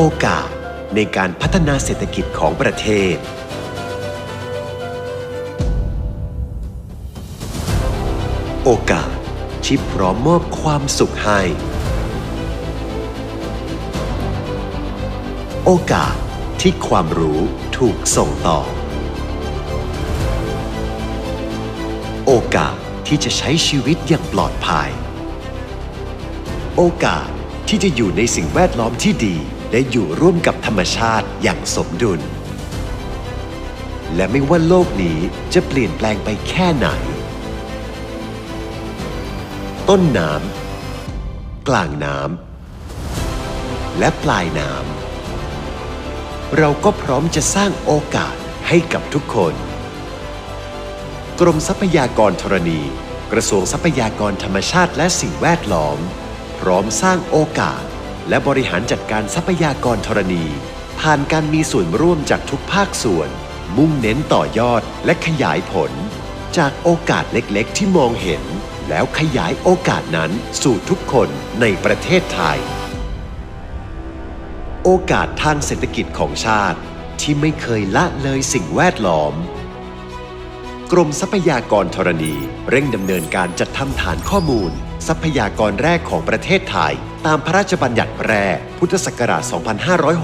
โอกาสในการพัฒนาเศรษฐกิจของประเทศ โอกาสที่พร้อมมอบความสุขให้ โอกาสที่ความรู้ถูกส่งต่อ โอกาสที่จะใช้ชีวิตอย่างปลอดภัย โอกาส ที่จะอยู่ในสิ่งแวดล้อมที่ดี และอยู่ร่วมกับธรรมชาติอย่างสมดุล และไม่ว่าโลกนี้จะเปลี่ยนแปลงไปแค่ไหน ต้นน้ำกลางน้ำและปลายน้ำเราก็พร้อมจะสร้างโอกาสให้กับทุกคน กรมทรัพยากรธรณี กระทรวงทรัพยากรธรรมชาติและสิ่งแวดล้อม พร้อมสร้างโอกาส และบริหารจัดการทรัพยากรธรณี ผ่านการมีส่วนร่วมจากทุกภาคส่วน มุ่งเน้นต่อยอดและขยายผล จากโอกาสเล็กๆ ที่มองเห็น แล้วขยายโอกาสนั้นสู่ทุกคนในประเทศไทย โอกาสทางเศรษฐกิจของชาติที่ไม่เคยละเลยสิ่งแวดล้อม กรมทรัพยากรธรณี เร่งดำเนินการจัดทำฐานข้อมูล ทรัพยากรแรกของประเทศไทย ตามพระราชบัญญัติแร่พุทธศักราช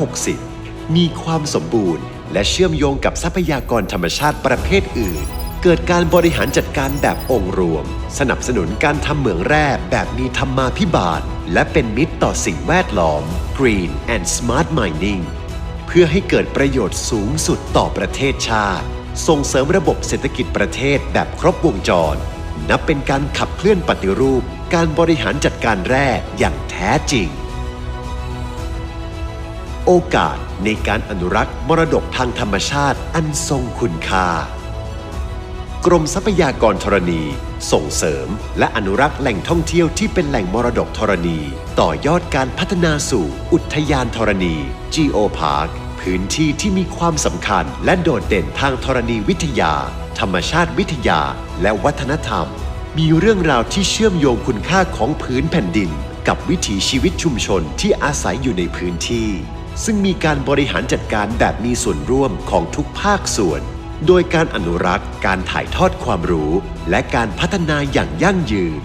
2560 มีความสมบูรณ์ และเชื่อมโยงกับทรัพยากรธรรมชาติประเภทอื่น เกิดการบริหารจัดการแบบองค์รวม สนับสนุนการทำเหมืองแร่แบบมีธรรมาภิบาล และเป็นมิตรต่อสิ่งแวดล้อม Green and Smart Mining เพื่อให้เกิดประโยชน์สูงสุดต่อประเทศชาติ ส่งเสริมระบบเศรษฐกิจประเทศแบบครบวงจร นับเป็นการขับเคลื่อนปฏิรูป การบริหารจัดการแร่อย่างแท้จริง โอกาสในการอนุรักษ์มรดกทางธรรมชาติอันทรงคุณค่ากรมทรัพยากรธรณี ส่งเสริม และอนุรักษ์แหล่งท่องเที่ยวที่เป็นแหล่งมรดกธรณี ต่อยอดการพัฒนาสู่ อุทยานธรณี Geo Park พื้นที่ที่มีความสำคัญ และโดดเด่นทางธรณีวิทยา ธรรมชาติวิทยา และวัฒนธรรม มีเรื่องราวที่เชื่อมโยงคุณค่าของพื้นแผ่นดิน กับวิถีชีวิตชุมชนที่อาศัยอยู่ในพื้นที่ ซึ่งมีการบริหารจัดการแบบมีส่วนร่วมของทุกภาคส่วน โดยการอนุรักษ์ การถ่ายทอดความรู้ และการพัฒนาอย่างยั่งยืน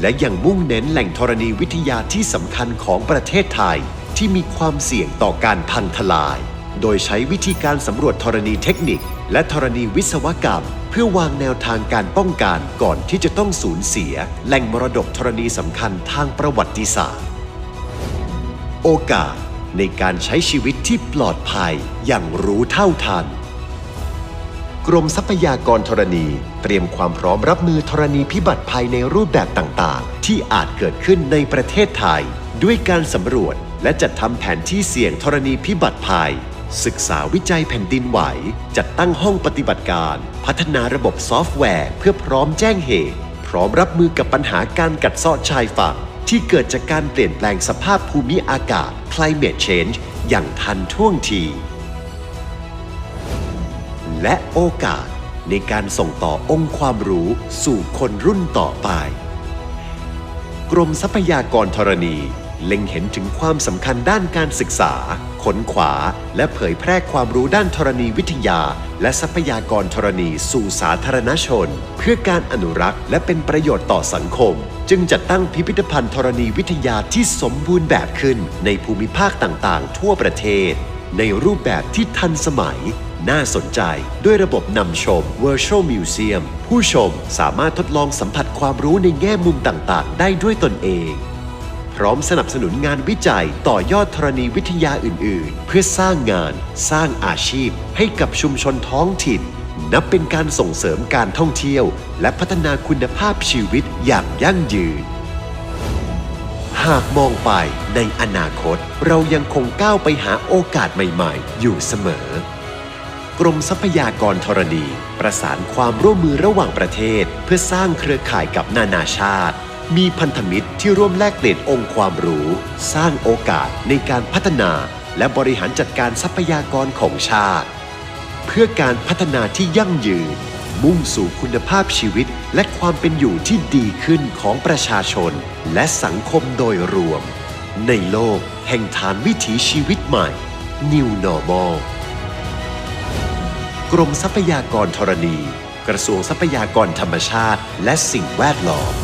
และยังมุ่งเน้นแหล่งธรณีวิทยาที่สำคัญของประเทศไทย ที่มีความเสี่ยงต่อการพังทลาย โดยใช้วิธีการสำรวจธรณีเทคนิค และธรณีวิศวกรรม เพื่อวางแนวทางการป้องกันก่อนที่จะต้องสูญเสีย แหล่งมรดกธรณีสำคัญทางประวัติศาสตร์ โอกาสในการใช้ชีวิตที่ปลอดภัยอย่างรู้เท่าทัน กรมทรัพยากรธรณี เตรียมความพร้อมรับมือธรณีพิบัติภัยในรูปแบบต่างๆ ที่อาจเกิดขึ้นในประเทศไทย ด้วยการสำรวจ และจัดทำแผนที่เสี่ยงธรณีพิบัติภัย ศึกษาวิจัยแผ่นดินไหว จัดตั้งห้องปฏิบัติการ พัฒนาระบบซอฟต์แวร์ เพื่อพร้อมแจ้งเหตุ พร้อมรับมือกับปัญหาการกัดเซาะชายฝั่ง ที่เกิดจากการเปลี่ยนแปลงสภาพภูมิอากาศ climate change อย่างทันท่วงที และโอกาสในการส่งต่อองค์ความรู้สู่คนรุ่นต่อไป กรมทรัพยากรธรณี เล็งเห็นถึงความสำคัญด้านการศึกษาค้นขวา และเผยแพร่ความรู้ด้านธรณีวิทยา และทรัพยากรธรณีสู่สาธารณชน เพื่อการอนุรักษ์ และเป็นประโยชน์ต่อสังคม จึงจัดตั้งพิพิธภัณฑ์ธรณีวิทยาที่สมบูรณ์แบบขึ้น ในภูมิภาคต่างๆ ทั่วประเทศ ในรูปแบบที่ทันสมัยน่าสนใจด้วยระบบนำชม Virtual Museum ผู้ชมสามารถทดลองสัมผัสความรู้ในแง่มุมต่างๆ ได้ด้วยตนเอง พร้อมสนับสนุนงานวิจัยต่อยอดธรณีวิทยาอื่น ๆ เพื่อสร้างงาน สร้างอาชีพ ให้กับชุมชนท้องถิ่น นับเป็นการส่งเสริมการท่องเที่ยว และพัฒนาคุณภาพชีวิตอย่างยั่งยืน หากมองไปในอนาคต เรายังคงก้าวไปหาโอกาสใหม่ ๆ อยู่เสมอกรมทรัพยากรธรณี ประสานความร่วมมือระหว่างประเทศ เพื่อสร้างเครือข่ายกับนานาชาติ มีพันธมิตรที่ร่วมแลกเปลี่ยนองค์ความรู้ สร้างโอกาสในการพัฒนา และบริหารจัดการทรัพยากรของชาติ เพื่อการพัฒนาที่ยั่งยืน มุ่งสู่คุณภาพชีวิต และความเป็นอยู่ที่ดีขึ้นของประชาชน และสังคมโดยรวม ในโลกแห่งฐานวิถีชีวิตใหม่ New Normal กรมทรัพยากรธรณี กระทรวงทรัพยากรธรรมชาติ และสิ่งแวดล้อม